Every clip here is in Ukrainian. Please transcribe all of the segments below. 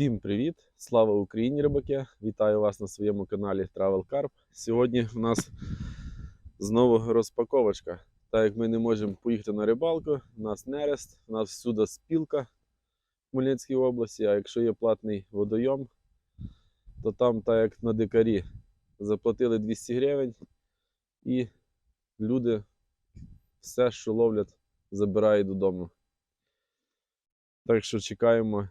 Всім привіт! Слава Україні, рибаки! Вітаю вас на своєму каналі Travel Carp. Сьогодні у нас знову розпаковочка. Так як ми не можемо поїхати на рибалку, у нас нерест, у нас всюди спілка в Хмельницькій області, а якщо є платний водойом, то там, так як на дикарі, заплатили 200 гривень і люди все, що ловлять, забирають додому. Так що чекаємо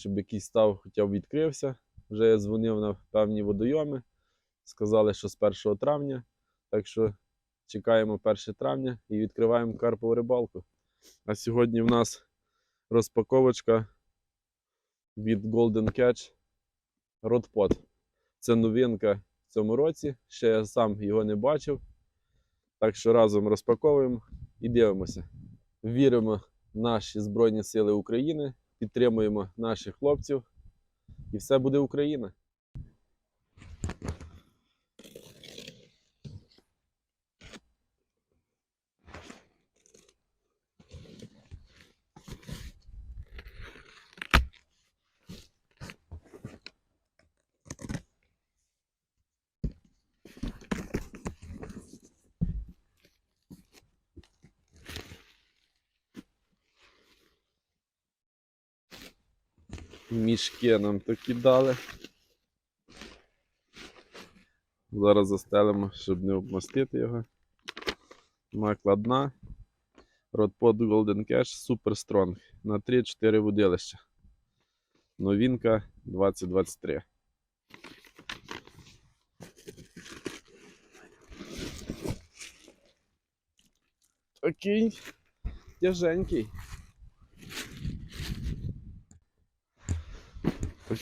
щоб якийсь став хоча б відкрився. Вже я дзвонив на певні водойоми. Сказали, що з 1 травня. Так що чекаємо 1 травня і відкриваємо карпову рибалку. А сьогодні в нас розпаковочка від Golden Catch Rodpot. Це новинка в цьому році. Ще я сам його не бачив. Так що разом розпаковуємо і дивимося. Віримо в наші Збройні Сили України підтримуємо наших хлопців, і все буде Україна. Мішки нам такі дали. Зараз застелимо, щоб не обмастити його. Накладна. Rodpod Golden Cash Super Strong на 3-4 водилища. Новинка 2023. Такий тяженький.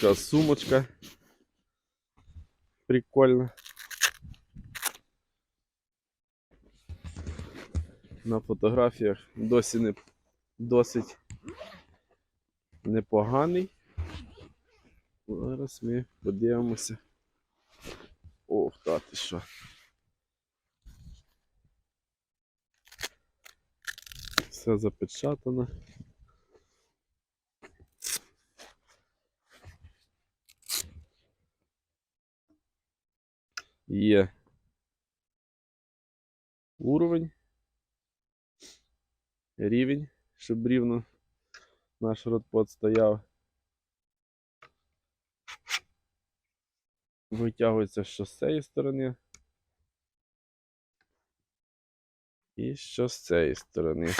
Така сумочка. Прикольно. На фотографіях досі не досить непоганий. Зараз ми подивимося. Ох, та ти що. Все запечатано. Є уровень, рівень, щоб рівно наш родпод стояв. Витягується що з цієї сторони. І що з цієї сторони.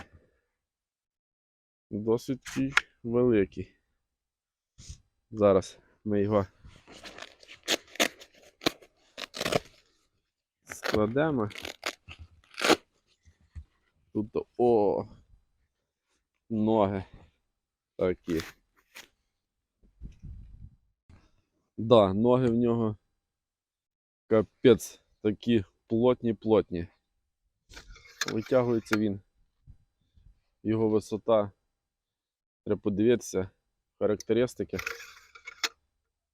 Досить великий. Зараз ми його складемо. Тут о ноги такі. Да, ноги в нього капець такі плотні-плотні. Витягується він. Його висота. Треба подивитися характеристики.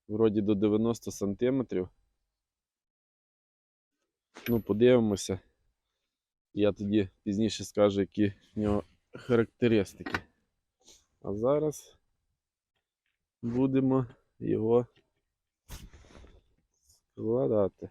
Вроді до 90 сантиметрів. Ну, подивимося. Я тоді пізніше скажу, які в нього характеристики. А зараз будемо його складати.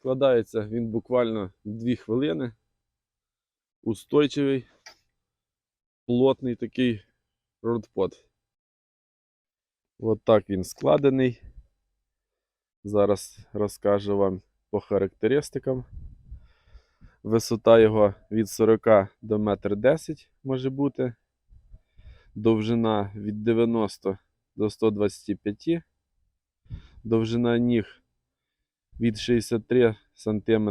Складається він буквально 2 хвилини. Устойчивий, плотний такий родпод. От так він складений. Зараз розкажу вам по характеристикам. Висота його від 40 до 1,10 м може бути. Довжина від 90 до 125 Довжина ніг від 63 см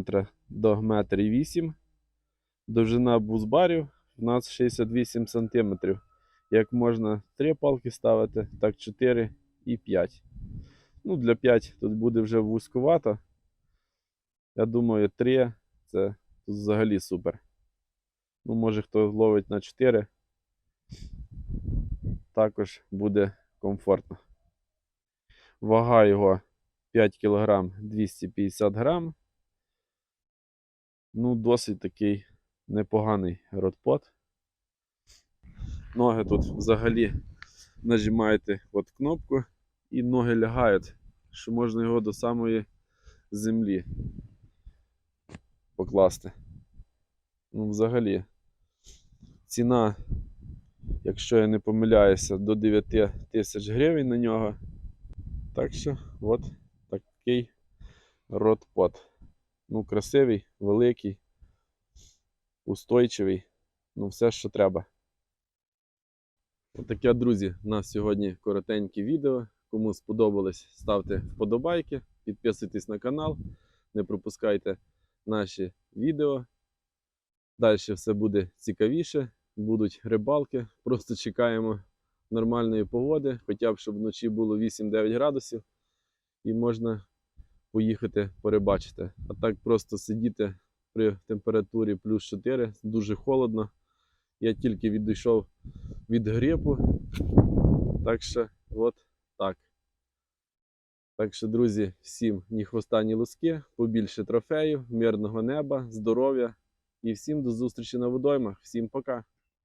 до 1,8 м. Довжина бузбарів у нас 68 см. Як можна 3 палки ставити, так 4 і 5. Ну, для 5 тут буде вже вузькувато. Я думаю, 3 це тут взагалі супер. Ну, може хто ловить на 4, також буде комфортно. Вага його 5 кг 250 грам. Ну, досить такий непоганий родпот. Ноги тут взагалі нажимаєте от кнопку і ноги лягають, що можна його до самої землі покласти. Ну, взагалі, ціна, якщо я не помиляюся, до 9 тисяч гривень на нього. Так що, от такий родпот. Ну, красивий, великий, устойчивий. Ну, все, що треба. Отаке, друзі, у нас сьогодні коротеньке відео. Кому сподобалось, ставте вподобайки, підписуйтесь на канал, не пропускайте наші відео. Далі все буде цікавіше, будуть рибалки. Просто чекаємо нормальної погоди, хоча б щоб вночі було 8-9 градусів, і можна поїхати порибачити. А так просто сидіти при температурі плюс 4, дуже холодно. Я тільки відійшов від грипу. Так що, от так. Так що, друзі, всім ні хвоста, ні луски, побільше трофеїв, мирного неба, здоров'я і всім до зустрічі на водоймах. Всім пока!